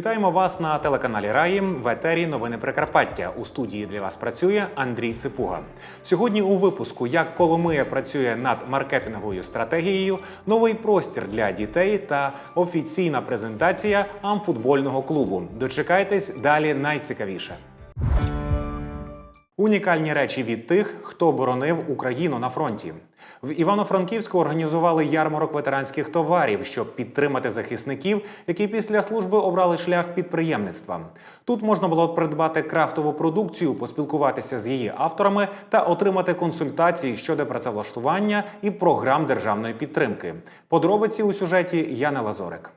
Вітаємо вас на телеканалі Раїм в етері Новини Прикарпаття. У студії для вас працює Андрій Ципуга. Сьогодні у випуску як Коломия працює над маркетинговою стратегією, новий простір для дітей та офіційна презентація амфутбольного клубу. Дочекайтесь далі найцікавіше. Унікальні речі від тих, хто боронив Україну на фронті. В Івано-Франківську організували ярмарок ветеранських товарів, щоб підтримати захисників, які після служби обрали шлях підприємництва. Тут можна було придбати крафтову продукцію, поспілкуватися з її авторами та отримати консультації щодо працевлаштування і програм державної підтримки. Подробиці у сюжеті Яна Лазорик.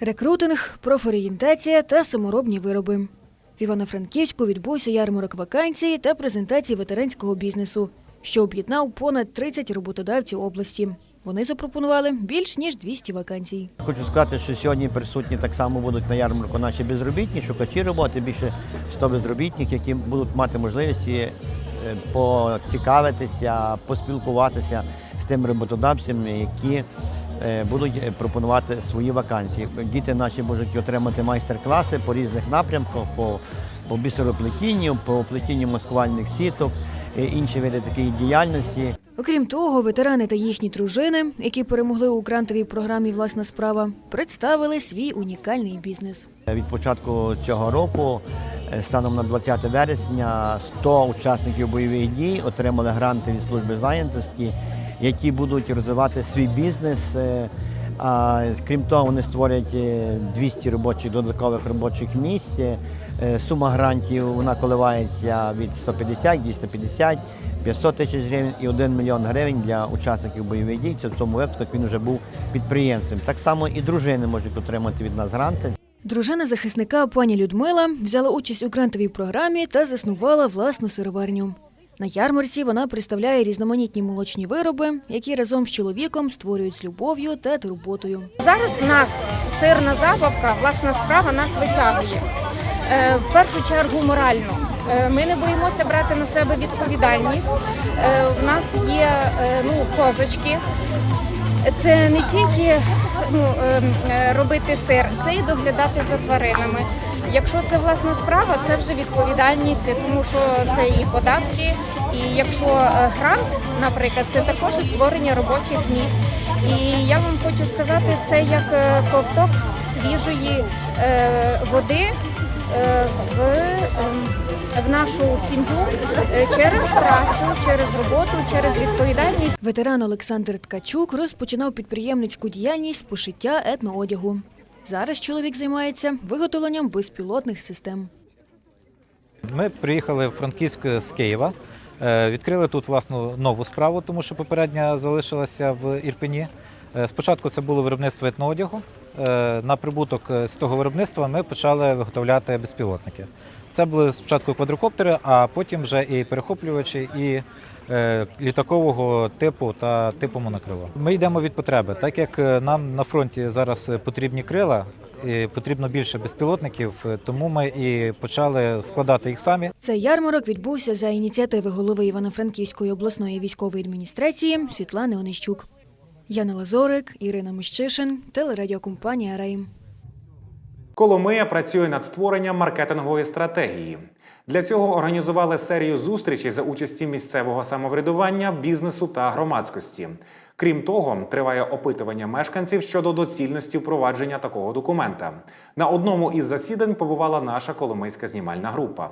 Рекрутинг, профорієнтація та саморобні вироби. В Івано-Франківську відбувся ярмарок вакансій та презентації ветеранського бізнесу, що об'єднав понад 30 роботодавців області. Вони запропонували більш ніж 200 вакансій. Хочу сказати, що сьогодні присутні так само будуть на ярмарку наші безробітні, шукачі роботи, більше 100 безробітних, які будуть мати можливість е, поцікавитися, поспілкуватися з тими роботодавцями, які будуть е, пропонувати свої вакансії. Діти наші можуть отримати майстер-класи по різних напрямках, по, по бісероплетінню, по плетінню маскувальних сіток, е, інші види такої діяльності. Окрім того, ветерани та їхні дружини, які перемогли у грантовій програмі Власна справа, представили свій унікальний бізнес. Від початку цього року, е, станом на 20 вересня, 100 учасників бойових дій отримали гранти від служби зайнятості, які будуть розвивати свій бізнес. Е, А крім того, вони створять е, 200 робочих додаткових робочих місць. Е, Сума грантів вона коливається від 150, 250, 500 тисяч гривень і 1 мільйон гривень для учасників бойових дій. Це в цьому випадку він вже був підприємцем. Так само і дружини можуть отримати від нас гранти. Дружина захисника пані Людмила взяла участь у грантовій програмі та заснувала власну сироварню. На ярмарці вона представляє різноманітні молочні вироби, які разом з чоловіком створюють з любов'ю та турботою. Зараз в нас сирна забавка, власна справа нас витягує. Е, В першу чергу морально. Е, Ми не боїмося брати на себе відповідальність. Е, У нас є е, ну, козочки. Це не тільки ну, е, е, робити сир, це і доглядати за тваринами. Якщо це власна справа, це вже відповідальність, тому що це і податки. І якщо е, грант, наприклад, це також створення робочих місць. І я вам хочу сказати, це як е, ковток свіжої е, води в, ем, в нашу сім'ю через працю, через роботу, через відповідальність. Ветеран Олександр Ткачук розпочинав підприємницьку діяльність з пошиття етноодягу. Зараз чоловік займається виготовленням безпілотних систем. Ми приїхали в Франківськ з Києва. Е, Відкрили тут власну нову справу, тому що попередня залишилася в Ірпені. Е, Спочатку це було виробництво етноодягу. Е, На прибуток з того виробництва ми почали виготовляти безпілотники. Це були спочатку квадрокоптери, а потім вже і перехоплювачі, і е, літакового типу та типу монокрило. Ми йдемо від потреби, так як е, нам на фронті зараз потрібні крила, і потрібно більше безпілотників, е, тому ми і почали складати їх самі. Цей ярмарок відбувся за ініціативи голови Івано-Франківської обласної військової адміністрації Світлани Онищук. Яна Лазорик, Ірина Мищишин, телерадіокомпанія Рейм. Коломия працює над створенням маркетингової стратегії. Для цього організували серію зустрічей за участі місцевого самоврядування, бізнесу та громадськості. Крім того, триває опитування мешканців щодо доцільності впровадження такого документа. На одному із засідань побувала наша коломийська знімальна група.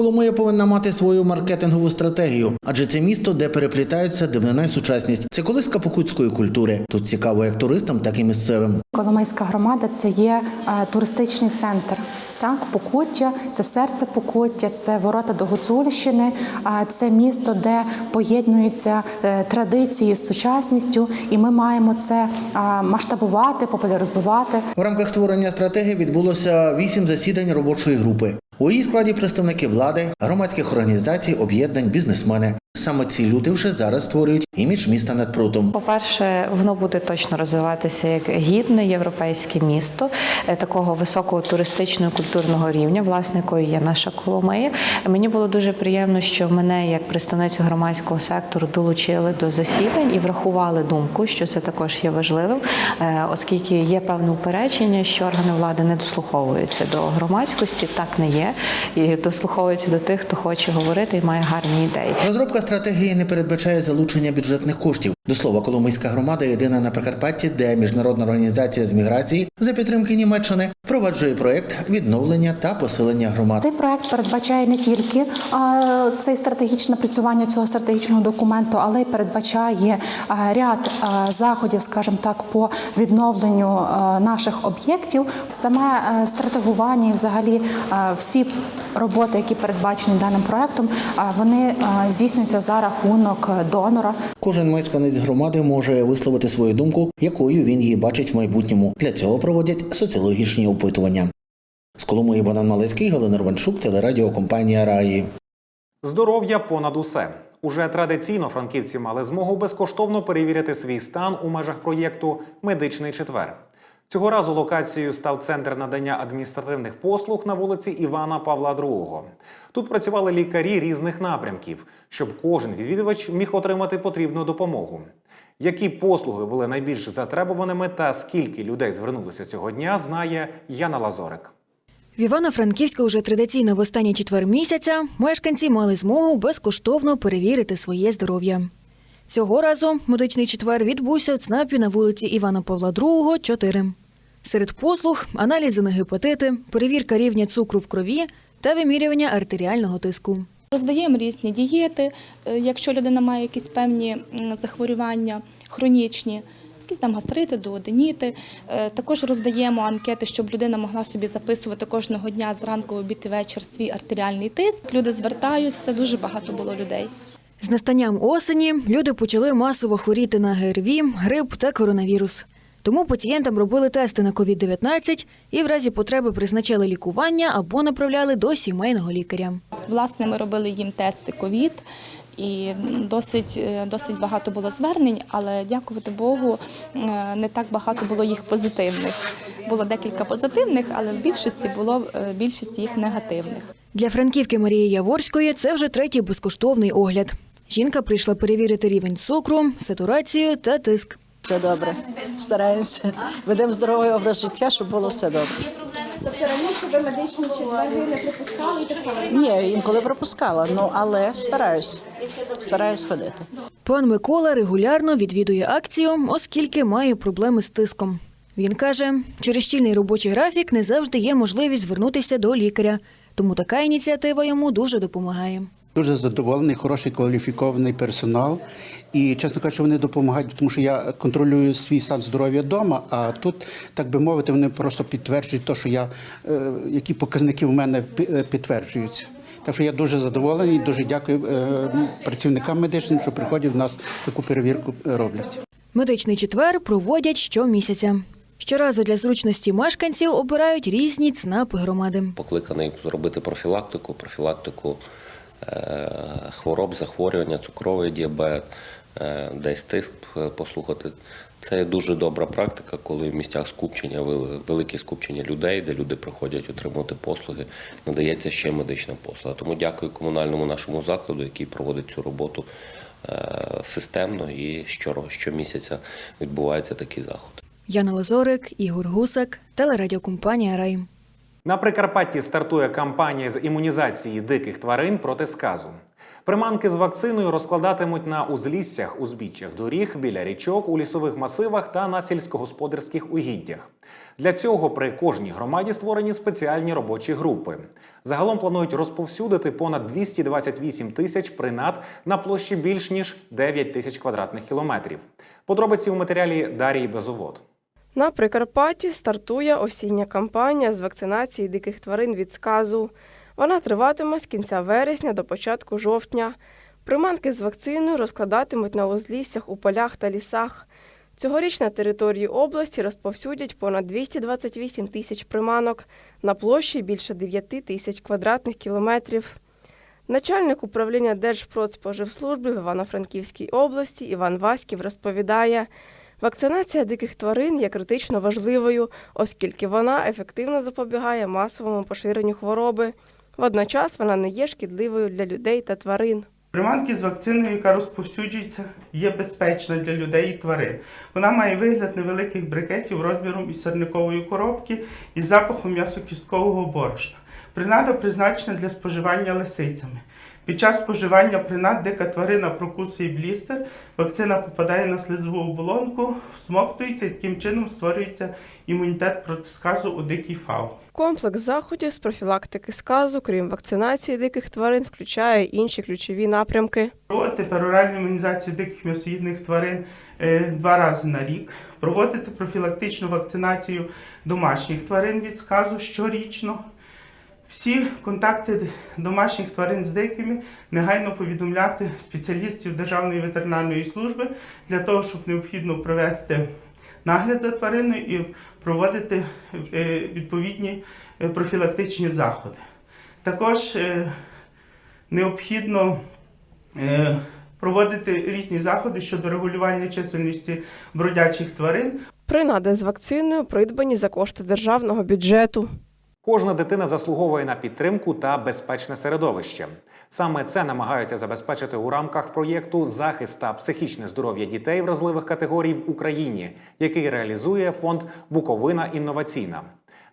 Коломия повинна мати свою маркетингову стратегію, адже це місто, де переплітаються дивнина і сучасність. Це колиска покутської культури. Тут цікаво як туристам, так і місцевим. Коломийська громада це є е, туристичний центр. Так, Покуття це серце Покуття, це ворота до Гуцульщини, а це місто, де поєднуються е, традиції з сучасністю, і ми маємо це масштабувати, популяризувати. В рамках створення стратегії відбулося вісім засідань робочої групи. У її складі представники влади, громадських організацій, об'єднань, бізнесмени. Саме ці люди вже зараз створюють імідж міста над прутом. По-перше, воно буде точно розвиватися як гідне європейське місто е, такого високого туристичного культурного рівня, власне, якою є наша Коломия. Мені було дуже приємно, що мене як представницю громадського сектору долучили до засідань і врахували думку, що це також є важливим, е, оскільки є певне упередження, що органи влади не дослуховуються до громадськості. Так не є, і дослуховуються до тих, хто хоче говорити і має гарні ідеї. Розробка стратегії не передбачає залучення бюджетних коштів. До слова, Коломийська громада єдина на Прикарпатті, де міжнародна організація з міграції за підтримки Німеччини впроваджує проект відновлення та посилення громад. Цей проект передбачає не тільки а, цей стратегічне напрацювання цього стратегічного документу, але й передбачає а, ряд а, заходів, скажімо так, по відновленню а, наших об'єктів. Саме е, стратегування взагалі а, всі роботи, які передбачені даним проектом, вони здійснюються за рахунок донора. Кожен мешканець громади може висловити свою думку, якою він її бачить в майбутньому. Для цього проводять соціологічні опитування. З Коломиї Богдан Малецький, Галина Рванчук, телерадіокомпанія Раї. Здоров'я понад усе. Уже традиційно франківці мали змогу безкоштовно перевірити свій стан у межах проєкту Медичний четвер. Цього разу локацією став центр надання адміністративних послуг на вулиці Івана Павла II. Тут працювали лікарі різних напрямків, щоб кожен відвідувач міг отримати потрібну допомогу. Які послуги були найбільш затребуваними та скільки людей звернулося цього дня, знає Яна Лазорик. В Івано-Франківську вже традиційно в останній четвер місяця мешканці мали змогу безкоштовно перевірити своє здоров'я. Цього разу медичний четвер відбувся у ЦНАПі на вулиці Івана Павла II, 4. Серед послуг аналізи на гепатити, перевірка рівня цукру в крові та вимірювання артеріального тиску. Роздаємо різні дієти, е, якщо людина має якісь певні захворювання хронічні, якісь там гастрити, дуоденіти. Е, Також роздаємо анкети, щоб людина могла собі записувати кожного дня зранку, обід і вечір свій артеріальний тиск. Люди звертаються, дуже багато було людей. З настанням осені люди почали масово хворіти на ГРВІ, грип та коронавірус. Тому пацієнтам робили тести на COVID-19 і в разі потреби призначали лікування або направляли до сімейного лікаря. Власне, ми робили їм тести ковід. І досить, е, досить багато було звернень, але дякувати Богу, е, не так багато було їх позитивних. Було декілька позитивних, але в більшості було е, більшість їх негативних. Для франківки Марії Яворської це вже третій безкоштовний огляд. Жінка прийшла перевірити рівень цукру, сатурацію та тиск. Все добре. Стараємося. Ведемо здоровий образ життя, щоб було все добре. Тобто раніше ви медичні четверги не пропускали? Ні, інколи пропускала, ну але стараюсь. Стараюсь ходити. Пан Микола регулярно відвідує акцію, оскільки має проблеми з тиском. Він каже, через щільний робочий графік не завжди є можливість звернутися до лікаря, тому така ініціатива йому дуже допомагає. Дуже задоволений, хороший кваліфікований персонал. І, чесно кажучи, вони допомагають, тому що я контролюю свій стан здоров'я вдома, а тут, так би мовити, вони просто підтверджують те, що я, е, які показники в мене е, підтверджуються. Так що я дуже задоволений, дуже дякую е, працівникам медичним, що приходять в нас таку перевірку роблять. Медичний четвер проводять щомісяця. Щоразу для зручності мешканців обирають різні ЦНАПи громади. покликаний зробити профілактику, профілактику хвороб, захворювання, цукровий діабет, е, десь тиск е, послухати. Це дуже добра практика, коли в місцях скупчення, велике скупчення людей, де люди приходять отримувати послуги, надається ще медична послуга. Тому дякую комунальному нашому закладу, який проводить цю роботу е, системно і щомісяця відбуваються такі заходи. Яна Лазорик, Ігор Гусак, телерадіокомпанія Рай. На Прикарпатті стартує кампанія з імунізації диких тварин проти сказу. Приманки з вакциною розкладатимуть на узліссях, узбіччях доріг, біля річок, у лісових масивах та на сільськогосподарських угіддях. Для цього при кожній громаді створені спеціальні робочі групи. Загалом планують розповсюдити понад 228 тисяч принад на площі більш ніж 9 тисяч квадратних кілометрів. Подробиці у матеріалі Дарії Безовод. На Прикарпатті стартує осіння кампанія з вакцинації диких тварин від сказу. Вона триватиме з кінця вересня до початку жовтня. Приманки з вакциною розкладатимуть на узліссях у полях та лісах. Цьогоріч на території області розповсюдять понад 228 тисяч приманок на площі більше 9 тисяч квадратних кілометрів. Начальник управління Держпродспоживслужби в Івано-Франківській області Іван Васьків розповідає, вакцинація диких тварин є критично важливою, оскільки вона ефективно запобігає масовому поширенню хвороби. Водночас вона не є шкідливою для людей та тварин. Приманки з вакциною, яка розповсюджується, є безпечна для людей і тварин. Вона має вигляд невеликих брикетів розміром із сирникової коробки із запахом м'ясокісткового борошна. Принада призначена для споживання лисицями. Під час споживання принад дика тварина прокусує блістер, вакцина попадає на слизову оболонку, всмоктується і таким чином створюється імунітет проти сказу у дикій фауні. Комплекс заходів з профілактики сказу, крім вакцинації диких тварин, включає інші ключові напрямки. Проводити пероральну імунізацію диких м'ясоїдних тварин е, два рази на рік. Проводити профілактичну вакцинацію домашніх тварин від сказу щорічно. Всі контакти домашніх тварин з дикими негайно повідомляти спеціалістів Державної ветеринарної служби для того, щоб необхідно провести нагляд за твариною і проводити е, відповідні е, профілактичні заходи. Також е, необхідно проводити різні заходи щодо регулювання чисельності бродячих тварин. Принади з вакциною придбані за кошти державного бюджету. Кожна дитина заслуговує на підтримку та безпечне середовище. Саме це намагаються забезпечити у рамках проєкту Захист та психічне здоров'я дітей вразливих категорій в Україні, який реалізує фонд Буковина інноваційна.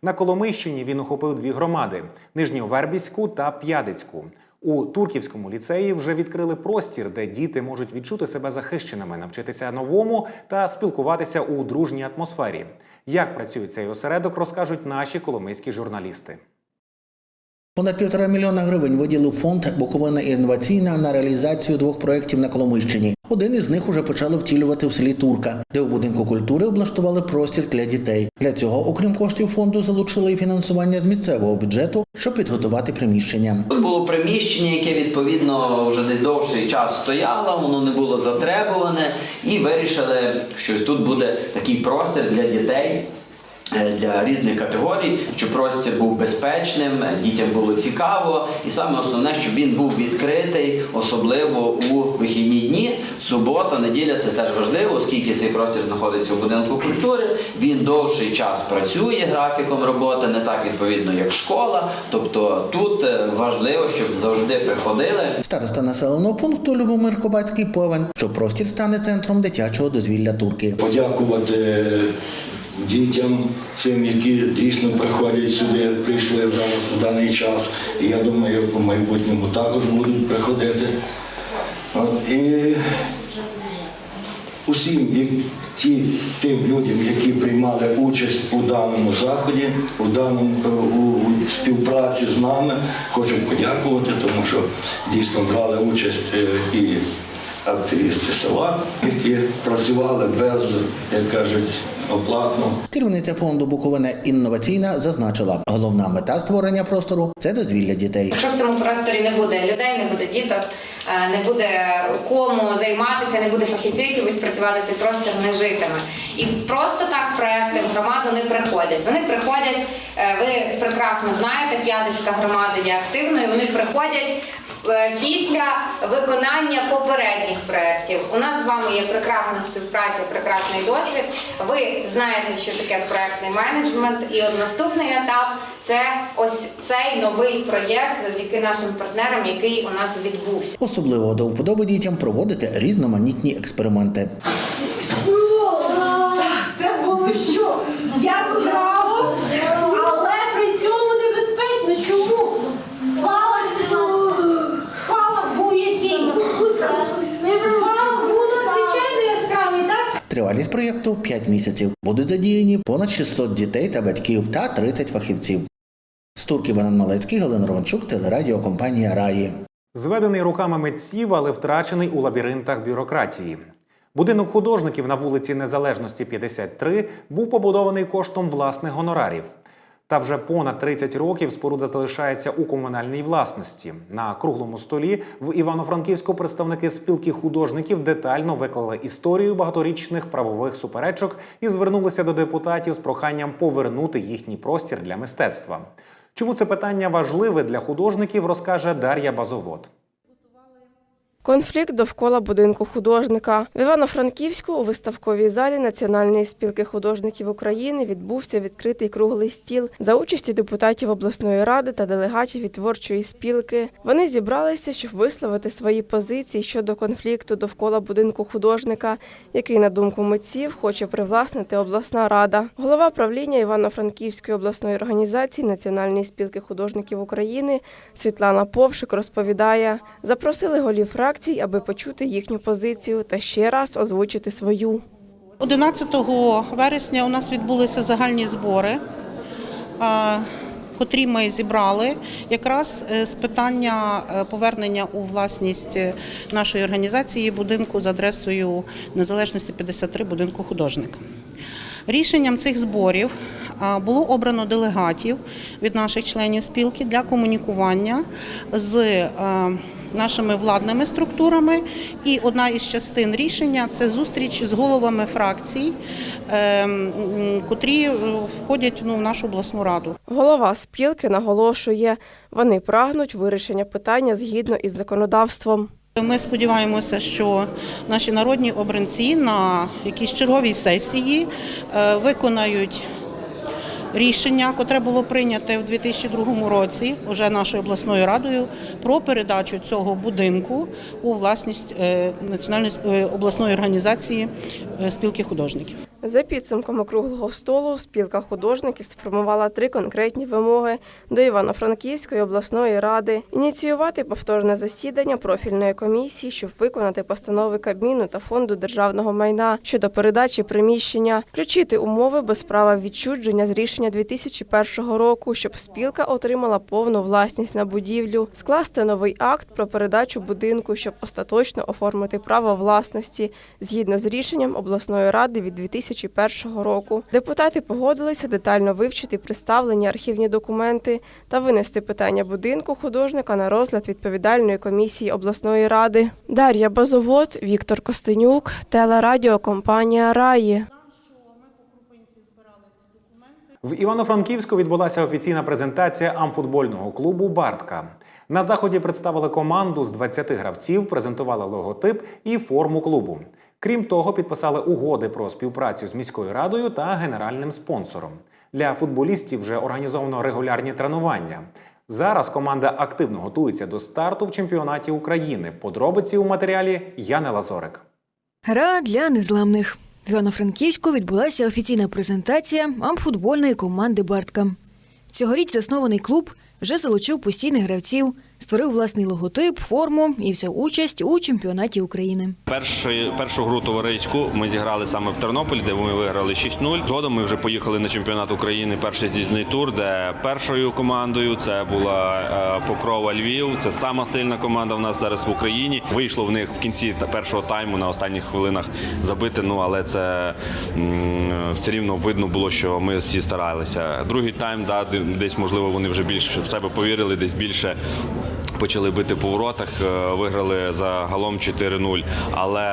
На Коломийщині він охопив дві громади: Нижньовербіську та П'ядицьку. У Турківському ліцеї вже відкрили простір, де діти можуть відчути себе захищеними, навчитися новому та спілкуватися у дружній атмосфері. Як працює цей осередок, розкажуть наші коломийські журналісти. Понад півтора мільйона гривень виділив фонд Буковина інноваційна на реалізацію двох проєктів на Коломийщині. Один із них уже почали втілювати в селі Турка, де у будинку культури облаштували простір для дітей. Для цього, окрім коштів фонду, залучили і фінансування з місцевого бюджету, щоб підготувати приміщення. Тут було приміщення, яке відповідно вже десь довший час стояло, воно не було затребуване, і вирішили, що тут буде такий простір для дітей. Е, Для різних категорій, щоб простір був безпечним, дітям було цікаво, і саме основне, щоб він був відкритий, особливо у вихідні дні. Субота, неділя це теж важливо, оскільки цей простір знаходиться у будинку культури. Він довший час працює графіком роботи, не так відповідно, як школа. Тобто тут е, важливо, щоб завжди приходили. Староста населеного пункту Любомир Кобацький певен, що простір стане центром дитячого дозвілля турки. подякувати дітям, цим, які дійсно приходять сюди, прийшли зараз в даний час. І я думаю, в майбутньому також будуть приходити. От, і усім і ті, тим людям, які приймали участь у даному заході, у даному у, у співпраці з нами, хочу подякувати, тому що дійсно брали участь е, і активісти села, які працювали без, як кажуть, оплатно. Керівниця фонду Буковина інноваційна зазначила, головна мета створення простору це дозвілля дітей. Якщо в цьому просторі не буде людей, не буде діток, е, не буде кому займатися, не буде фахівців, які будуть працювати цей простір, не житиме. І просто так проекти в громаду не приходять. Вони приходять, е, ви прекрасно знаєте, П'ятицька громада є активною. Вони приходять після виконання попередніх проєктів. У нас з вами є прекрасна співпраця, прекрасний досвід. Ви знаєте, що таке проектний менеджмент, і от наступний етап це ось цей новий проєкт завдяки нашим партнерам, який у нас відбувся. Особливо до вподоби дітям проводити різноманітні експерименти. Тривалість проєкту 5 місяців. Будуть задіяні понад 600 дітей та батьків та 30 фахівців. Стурки Банан Малецький, Галина Романчук, телерадіокомпанія Раї. Зведений руками митців, але втрачений у лабіринтах бюрократії. Будинок художників на вулиці Незалежності 53 був побудований коштом власних гонорарів. Та вже понад 30 років споруда залишається у комунальній власності. На круглому столі в Івано-Франківську представники спілки художників детально виклали історію багаторічних правових суперечок і звернулися до депутатів з проханням повернути їхній простір для мистецтва. Чому це питання важливе для художників, розкаже Дар'я Базовод. Конфлікт довкола будинку художника в Івано-Франківську у виставковій залі Національної спілки художників України відбувся відкритий круглий стіл за участі депутатів обласної ради та делегатів від творчої спілки. Вони зібралися, щоб висловити свої позиції щодо конфлікту довкола будинку художника, який, на думку митців, хоче привласнити обласна рада. Голова правління Івано-Франківської обласної організації Національної спілки художників України Світлана Повшик розповідає, запросили голів фракцій, аби почути їхню позицію та ще раз озвучити свою. 11 вересня у нас відбулися загальні збори, котрі ми зібрали якраз е, з питання е, повернення у власність е, нашої організації будинку з адресою Незалежності 53 будинку художника. Рішенням цих зборів було обрано делегатів від наших членів спілки для комунікування з нашими владними структурами. І одна із частин рішення це зустріч з головами фракцій, е, котрі входять ну, в нашу обласну раду. Голова спілки наголошує, вони прагнуть вирішення питання згідно із законодавством. Ми сподіваємося, що наші народні обранці на якійсь черговій сесії е, виконають рішення, котре було прийнято в 2002 році, уже нашою обласною радою, про передачу цього будинку у власність е, національної е, обласної організації е, спілки художників. За підсумками круглого столу, спілка художників сформувала три конкретні вимоги до Івано-Франківської обласної ради: ініціювати повторне засідання профільної комісії, щоб виконати постанови Кабміну та фонду державного майна щодо передачі приміщення, включити умови без права відчудження з рішення 2001 року, щоб спілка отримала повну власність на будівлю, скласти новий акт про передачу будинку, щоб остаточно оформити право власності згідно з рішенням обласної ради від 2001 року. Депутати погодилися детально вивчити представлені архівні документи та винести питання будинку художника на розгляд відповідальної комісії обласної ради. Дар'я Базовод, Віктор Костенюк, телерадіокомпанія Раї. В Івано-Франківську відбулася офіційна презентація амфутбольного клубу Бартка. На заході представили команду з 20 гравців, презентували логотип і форму клубу. Крім того, підписали угоди про співпрацю з міською радою та генеральним спонсором. Для футболістів вже організовано регулярні тренування. Зараз команда активно готується до старту в чемпіонаті України. Подробиці у матеріалі Яни Лазорик. Гра для незламних. В Івано-Франківську відбулася офіційна презентація амфутбольної команди Бартка. Цьогоріч заснований клуб вже залучив постійних гравців, створив власний логотип, форму і взяв участь у чемпіонаті України. Першу, першу гру товариську ми зіграли саме в Тернополі, де ми виграли 6-0. Згодом ми вже поїхали на чемпіонат України, перший з'їзний тур, де першою командою це була е, Покрова Львів. Це сама сильна команда в нас зараз в Україні. Вийшло в них в кінці та- першого тайму на останніх хвилинах забити. Ну але це все рівно видно було, що ми всі старалися. Другий тайм, да, десь можливо вони вже більше в себе повірили, десь більше почали бити по воротах, е, виграли загалом 4-0. Але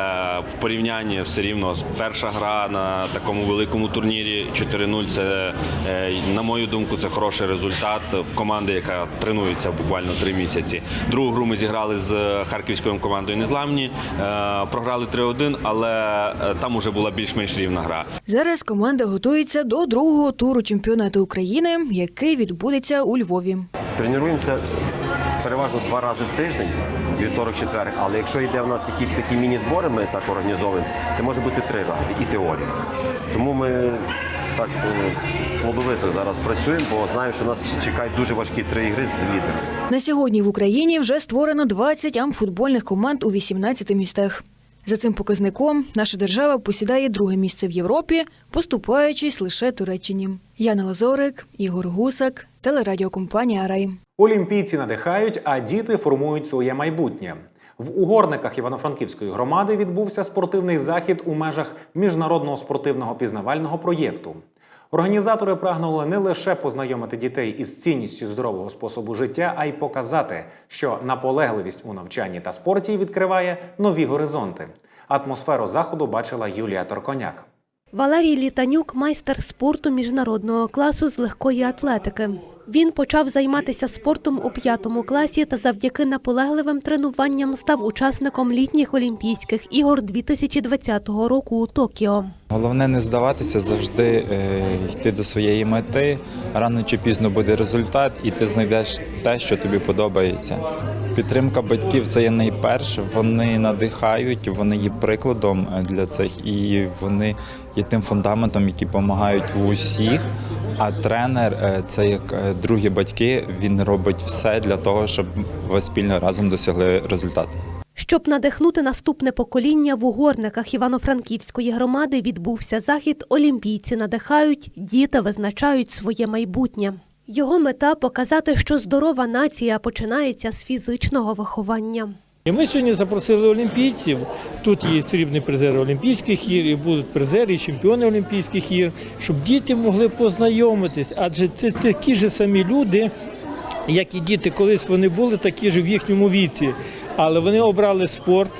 в порівнянні все рівно перша гра на такому великому турнірі 4-0 це, е, на мою думку, це хороший результат в команди, яка тренується буквально три місяці. Другу гру ми зіграли з харківською командою Незламні, е, програли 3-1, але там уже була більш-менш рівна гра. Зараз команда готується до другого туру чемпіонату України, який відбудеться у Львові. Тренуємося переважно два рази в тиждень, вівторок, четвер. Але якщо йде в нас якісь такі міні-збори, ми так організовуємо, це може бути три рази і теорія. Тому ми так е, плодовито зараз працюємо, бо знаємо, що нас чекають дуже важкі три ігри з лідерами. На сьогодні в Україні вже створено 20 амфутбольних команд у 18 містах. За цим показником наша держава посідає друге місце в Європі, поступаючись лише Туреччині. Яна Лазорик, Ігор Гусак, телерадіокомпанія Рай. Олімпійці надихають, а діти формують своє майбутнє. В угорниках Івано-Франківської громади відбувся спортивний захід у межах міжнародного спортивного пізнавального проєкту. Організатори прагнули не лише познайомити дітей із цінністю здорового способу життя, а й показати, що наполегливість у навчанні та спорті відкриває нові горизонти. Атмосферу заходу бачила Юлія Торконяк. Валерій Літанюк майстер спорту міжнародного класу з легкої атлетики. Він почав займатися спортом у п'ятому класі та завдяки наполегливим тренуванням став учасником літніх Олімпійських ігор 2020 року у Токіо. Головне не здаватися, завжди е, йти до своєї мети. Рано чи пізно буде результат, і ти знайдеш те, що тобі подобається. Підтримка батьків це є найперше. Вони надихають, вони є прикладом е, для цих, і вони є тим фундаментом, які допомагають у усіх. А тренер е, це як е, другі батьки. Він робить все для того, щоб ви спільно разом досягли результату. Щоб надихнути наступне покоління в угорниках Івано-Франківської громади відбувся захід Олімпійці надихають, діти визначають своє майбутнє. Його мета показати, що здорова нація починається з фізичного виховання. І ми сьогодні запросили олімпійців. Тут є срібні призери Олімпійських ігор, і будуть призери, і чемпіони Олімпійських ігор, щоб діти могли познайомитись, адже це такі ж самі люди, як і діти, колись вони були такі ж в їхньому віці. Але вони обрали спорт,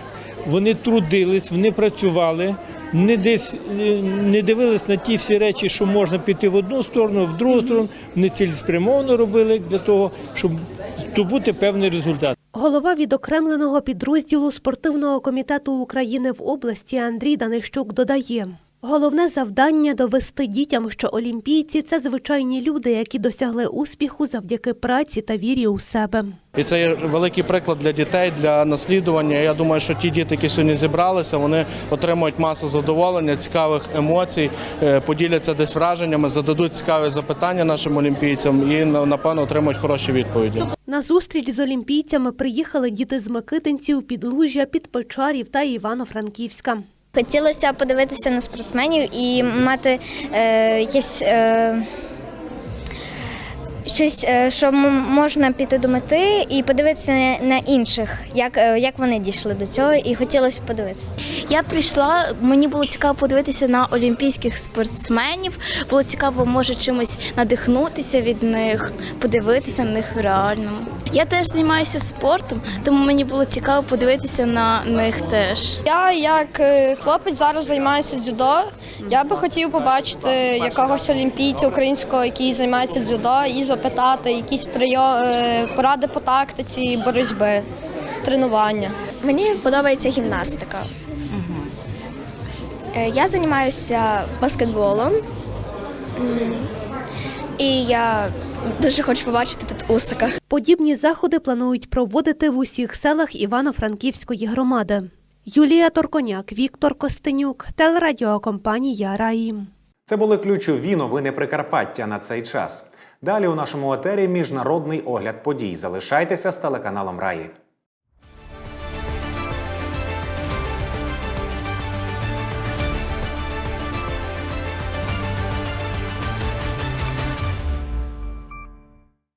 вони трудились, вони працювали, не десь е, не дивились на ті всі речі, що можна піти в одну сторону, в другу сторону. Вони цілеспрямовано робили для того, щоб здобути певний результат. Голова відокремленого підрозділу спортивного комітету України в області Андрій Данищук додає. Головне завдання довести дітям, що олімпійці це звичайні люди, які досягли успіху завдяки праці та вірі у себе. І це є великий приклад для дітей, для наслідування. Я думаю, що ті діти, які сьогодні зібралися, вони отримують масу задоволення, цікавих емоцій, е, поділяться десь враженнями, зададуть цікаві запитання нашим олімпійцям і напевно отримують хороші відповіді. На зустріч з олімпійцями приїхали діти з Микитинців, Підлужжя, Підпечарів та Івано-Франківська. Хотілося подивитися на спортсменів і мати е, якесь е, щось, е, що можна піти до мети і подивитися на, на інших, як, е, як вони дійшли до цього, і хотілося подивитися. Я прийшла, мені було цікаво подивитися на олімпійських спортсменів. Було цікаво, може, чимось надихнутися від них, подивитися на них реально. Я теж займаюся спортом, тому мені було цікаво подивитися на них теж. Я як е, хлопець зараз займаюся дзюдо. Я би хотів побачити якогось олімпійця українського, який займається дзюдо, і запитати якісь прийо- е, поради по тактиці, боротьби, тренування. Мені подобається гімнастика. Е, Я займаюся баскетболом. І я дуже хочу побачити тут Усика. Подібні заходи планують проводити в усіх селах Івано-Франківської громади. Юлія Торконяк, Віктор Костенюк, телерадіокомпанія Раїм. Це були ключові новини Прикарпаття на цей час. Далі у нашому етері міжнародний огляд подій. Залишайтеся з телеканалом Раї.